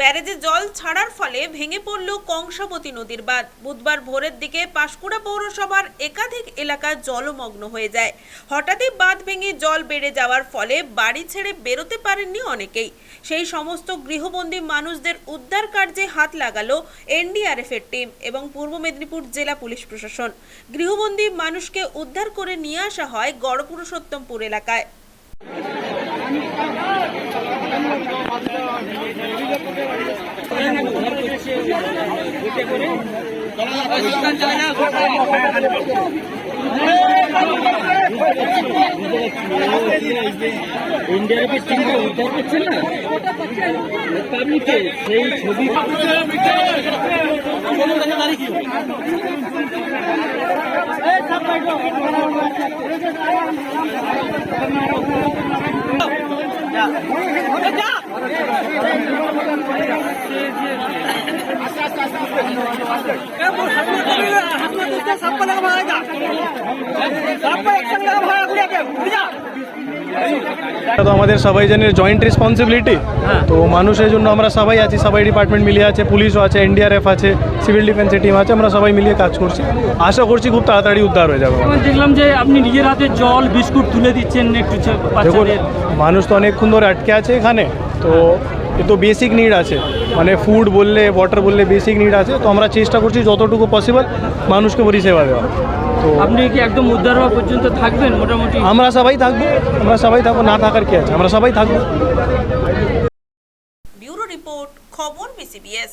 ব্যারেজে জল ছাড়ার ফলে ভেঙে পড়ল কংসাবতী নদীর বাঁধ। বুধবার ভোরের দিকে পাঁশকুড়া পৌরসভার একাধিক এলাকা জলমগ্ন হয়ে যায়। হঠাৎই বাঁধ ভেঙে জল বেড়ে যাওয়ার ফলে বাড়ি ছেড়ে বেরোতে পারেননি অনেকেই। সেই সমস্ত গৃহবন্দী মানুষদের উদ্ধার কার্যে হাত লাগালো এনডিআরএফ এর টিম এবং পূর্ব মেদিনীপুর জেলা পুলিশ প্রশাসন। গৃহবন্দী মানুষকে উদ্ধার করে নিয়ে আসা হয় গড়পুরুষোত্তমপুর এলাকায়। এনডিআরএফের টিমকে উদ্ধার করছেন না? আপনি কে সেই ছবি সাপ্পা লাগা ভাড়া সাপ্পা একসঙ্গে লাগা ভাড়া ঘুরে ঘুরে যা তো আমাদের সবাই জানের জয়েন্ট রেসপন্সিবিলিটি তো মানুষের জন্য আমরা সবাই আছি সবাই ডিপার্টমেন্ট মিলিয়ে আছে পুলিশও আছে এনডিআরএফ আছে সিভিল ডিফেন্সের টিম আছে আমরা সবাই মিলিয়ে কাজ করছি। আশা করছি খুব তাড়াতাড়ি উদ্ধার হয়ে যাবে। দেখলাম যে আপনি নিজের হাতে জল বিস্কুট তুলে দিচ্ছেন একটু মানুষ তো অনেকক্ষণ ধরে আটকে আছে এখানে। তো এ তো বেসিক নিড আছে। মানে ফুড বললে ওয়াটার বললে বেসিক নিড আছে। তো আমরা চেষ্টা করছি যতটুকু পসিবল মানুষকে পরিষেবা দেওয়া তো আপনি কি একদম উদ্ধার হওয়া পর্যন্ত থাকবেন মোটামুটি? আমরা সবাই থাকব আমরা সবাই থাকব না থাকার কি আছে? আমরা সবাই থাকব। ব্যুরো রিপোর্ট খবর বিসিবিএস।